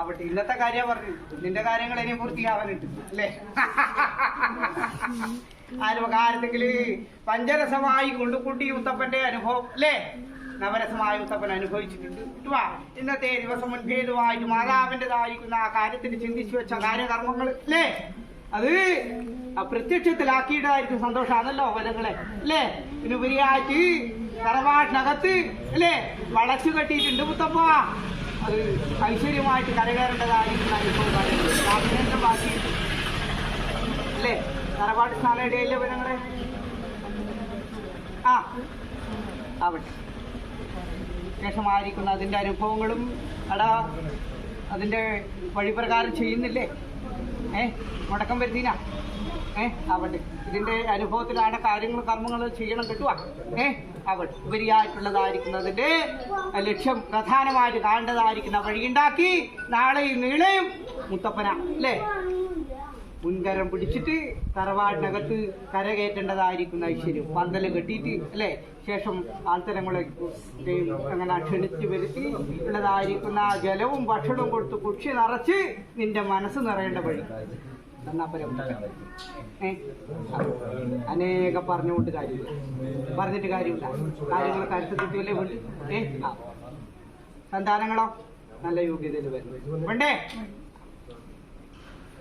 അവിടെ ഇന്നത്തെ കാര്യം പറഞ്ഞു. നിന്റെ കാര്യങ്ങൾ ഇനി പൂർത്തിയാവാനുണ്ട് അല്ലേ? ആരുപകാരത്തെങ്കിൽ പഞ്ചരസമായി കൊണ്ട് കുട്ടി ഉത്തപ്പന്റെ അനുഭവം അല്ലേ? നവരസമായ ഉത്തപ്പൻ അനുഭവിച്ചിട്ടുണ്ട്. ഇട്ടുവാ ഇന്നത്തെ ദിവസം മുൻഭേദമായിട്ട് മാതാവിന്റെതായിരിക്കുന്ന ആ കാര്യത്തിന് ചിന്തിച്ചു വെച്ച കാര്യകർമ്മങ്ങൾ അല്ലേ? അത് പ്രത്യക്ഷത്തിലാക്കിയിട്ടായിരിക്കും സന്തോഷമാണല്ലോ വനങ്ങളെ അല്ലേ? ഇതിനുപരിയായിട്ട് തറവാട്ടിനകത്ത് അല്ലേ? വളച്ചു കെട്ടിയിട്ടുണ്ട് മുത്തപ്പ. അത് ഐശ്വര്യമായിട്ട് കരകയറേണ്ടതായിരിക്കുന്ന ഇപ്പോൾ പറയുന്നത് രാമചന്ദ്രൻ ബാക്കി. അല്ലേ? തറവാട്ട് സ്ഥാനയിടയിലെ വനങ്ങളെ ആ. ആവട്ടെ. ശേഷമായിരിക്കുന്ന അതിന്റെ അനുഭവങ്ങളും അടാ അതിന്റെ വഴിപ്രകാരം ചെയ്യുന്നില്ലേ? ഏ? മുടക്കം വരുന്നീന ഏ ആവട്ടെ ഇതിന്റെ അനുഭവത്തിലാണ് കാര്യങ്ങൾ കർമ്മങ്ങൾ ചെയ്യണം കിട്ടുക ഏ ആവട്ടെ ഉപരിയായിട്ടുള്ളതായിരിക്കുന്നതിന്റെ ലക്ഷ്യം പ്രധാനമായിട്ട് കാണേണ്ടതായിരിക്കുന്ന വഴിയുണ്ടാക്കി നാളെയും നീളെയും മുത്തപ്പന അല്ലേ? മുൻകരം പിടിച്ചിട്ട് തറവാടിനകത്ത് കരകയറ്റേണ്ടതായിരിക്കുന്ന ഐശ്വര്യം. പന്തൽ കെട്ടിയിട്ട് അല്ലേ? ശേഷം ആൾത്തരങ്ങളെ അങ്ങനെ ക്ഷണിച്ച് വരുത്തി ഉള്ളതായിരിക്കുന്ന ജലവും ഭക്ഷണവും കൊടുത്ത് കുക്ഷി നിറച്ച് നിന്റെ മനസ്സ് നിറയേണ്ട വഴി. ഏ? അനേകം പറഞ്ഞുകൊണ്ട് കാര്യമില്ല. പറഞ്ഞിട്ട് കാര്യമില്ല. കാര്യങ്ങൾ കരുത്ത് കിട്ടിയല്ലേ വേണ്ടി ഏ. സന്താനങ്ങളോ? നല്ല യോഗ്യതയിൽ വരുന്നു. വേണ്ടേ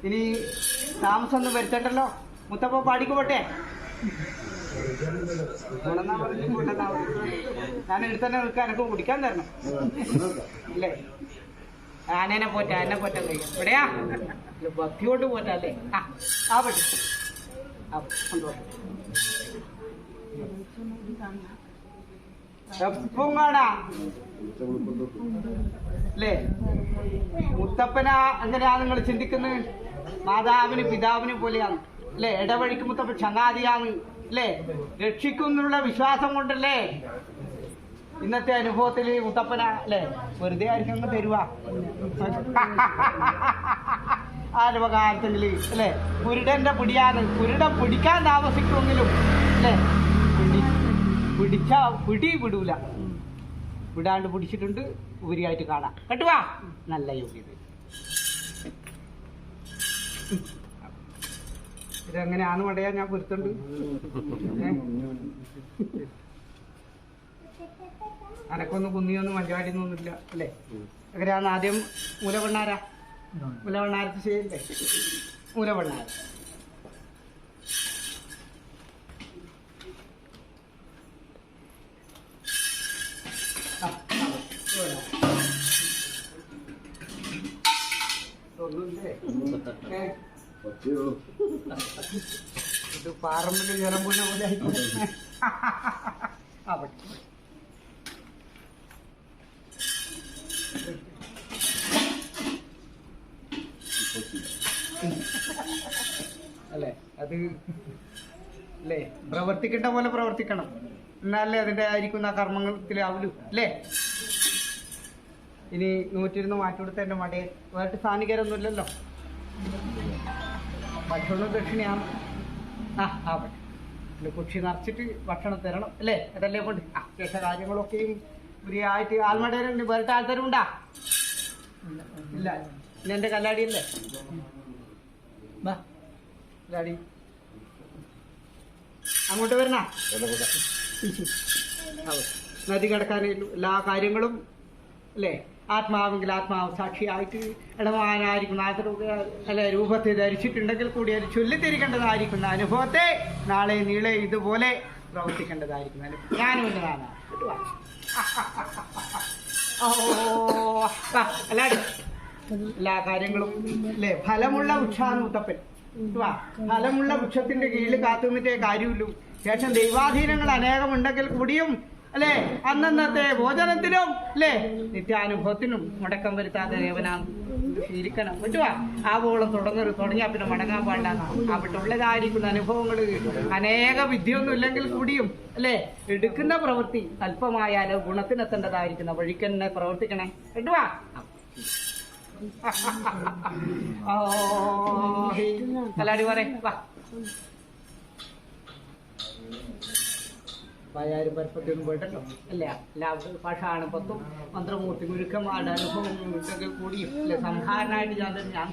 ഇനി താമസമൊന്നും വരുത്തണ്ടല്ലോ? മുത്തപ്പ പാടിക്ക് പോട്ടെ. ഞാൻ എടുത്തന്നെ തന്നെ നിൽക്കാൻ എനിക്ക് കുടിക്കാൻ തരണം. ഇല്ലേ? ആനേനെ പോറ്റ ആനെ കഴിയും. ഇവിടെയാ? ഭക്തിയോട്ട് പോറ്റല്ലേ? ആ ആ, സന്തോഷം എപ്പം കാണാ അല്ലേ? മുത്തപ്പന എങ്ങനെയാ നിങ്ങൾ ചിന്തിക്കുന്നത് മാതാവിന് പിതാവിന് പോലെയാണ്. അല്ലേ? ഇടവഴിക്ക് മുത്തപ്പൻ ചങ്ങാതിയാണ്. അല്ലേ? രക്ഷിക്കുന്നുള്ള വിശ്വാസം കൊണ്ടല്ലേ? ഇന്നത്തെ അനുഭവത്തിൽ മുത്തപ്പന അല്ലേ? വെറുതെ ആയിരിക്കും തരുവ തരുവാ അല്ലെ? കുരുടന്റെ പിടിയാണ്. കുരുടൻ പിടിക്കാൻ താമസിക്കുമെങ്കിലും അല്ലേ? പിടി പിടിച്ച പിടി വിടൂല. വിടാണ്ട് പിടിച്ചിട്ടുണ്ട് ഉപരിയായിട്ട് കാണാം. കേട്ടുവാ നല്ല യോഗ്യത. ഇതെങ്ങനെയാണ് മടയാ ഞാൻ പൊരുത്തുണ്ട്? അനക്കൊന്നും കുന്നിയൊന്നും മഞ്ചാടിയൊന്നുമില്ല അല്ലേ? അങ്ങനെയാണ് ആദ്യം മൂലവണ്ണാരാ മൂലവണ്ണാരത്ത് ചെയ്യല്ലേ മൂലവണ്ണാര. ഒന്നുമില്ലേ? പാറമ്പിൽ ജലം പോലെ പോലെ ആയിപ്പോയി. ആവട്ടെ. അല്ലേ? അത് അല്ലേ? പ്രവർത്തിക്കേണ്ട പോലെ പ്രവർത്തിക്കണം. എന്നാലേ അതിന്റെ ആയിരിക്കുന്ന കർമ്മത്തിലാവലു. അല്ലേ? ഇനി നൂറ്റിരുന്ന് മാറ്റി കൊടുത്ത എന്റെ മടയെ. വേറിട്ട് സ്ഥാനികരൊന്നുമില്ലല്ലോ ഭക്ഷണം ദക്ഷിണയാണ്. ആ ആവട്ടെ പിന്നെ കുക്ഷി നിറച്ചിട്ട് ഭക്ഷണം തരണം. അല്ലേ? അതല്ലേ കൊണ്ട്. ആ കാര്യങ്ങളൊക്കെയും ഫ്രീയായിട്ട് ആൽമടയിലുണ്ട്. വേറിട്ട് ആൾക്കാരും ഉണ്ടാ ഇല്ല. ഇല്ല എന്റെ കല്ലാടിയല്ലേ? കല്ലാടി അങ്ങോട്ട് വരണ? നദി കടക്കാനും എല്ലാ കാര്യങ്ങളും അല്ലേ? ആത്മാവെങ്കിൽ ആത്മാവ് സാക്ഷിയായിട്ട് രൂപ- അല്ലെ രൂപത്തെ ധരിച്ചിട്ടുണ്ടെങ്കിൽ കൂടി അത് ചൊല്ലിത്തിരിക്കേണ്ടതായിരിക്കുന്ന അനുഭവത്തെ നാളെ നീളെ ഇതുപോലെ പ്രവർത്തിക്കേണ്ടതായിരിക്കുന്ന ഞാനും എന്നതാണ് കിട്ടുവാ ഓ അല്ലാടി എല്ലാ കാര്യങ്ങളും അല്ലേ? ഫലമുള്ള വൃക്ഷാണ് മുത്തപ്പൻ. ഫലമുള്ള വൃക്ഷത്തിന്റെ കീഴിൽ കാത്തുനിന്നിട്ടേ കാര്യമുള്ളൂ ശേഷം ദൈവാധീനങ്ങൾ അനേകം ഉണ്ടെങ്കിൽ കൂടിയും അല്ലേ? അന്നന്നത്തെ ഭോജനത്തിനും അല്ലേ? നിത്യാനുഭവത്തിനും മുടക്കം വരുത്താതെ ദേവനാണ് ശീലിക്കണം. പറ്റുവാ? ആവോളം തുടങ്ങരു തുടങ്ങിയാൽ പിന്നെ മടങ്ങാൻ പാടില്ല അവിടെ ഉള്ളതായിരിക്കുന്ന അനുഭവങ്ങൾ അനേക വിദ്യയൊന്നും ഇല്ലെങ്കിൽ കൂടിയും അല്ലേ? എടുക്കുന്ന പ്രവൃത്തി അല്പമായാലും ഗുണത്തിനെത്തേണ്ടതായിരിക്കുന്ന വഴിക്കന്നെ പ്രവർത്തിക്കണേ. കേട്ടുവാ കലാടി പറ വാ. പായാരും പരപ്പത്തിയൊന്നും പോയിട്ടല്ലോ? അല്ല എല്ലാ പാഷാണപ്പത്തും മന്ത്രമൂർത്തി ഗുരുക്കന്മാരുടെ അനുഭവങ്ങളും ഇതൊക്കെ കൂടി സംഹാരനായിട്ട് ഞാൻ തന്നെ ഞാൻ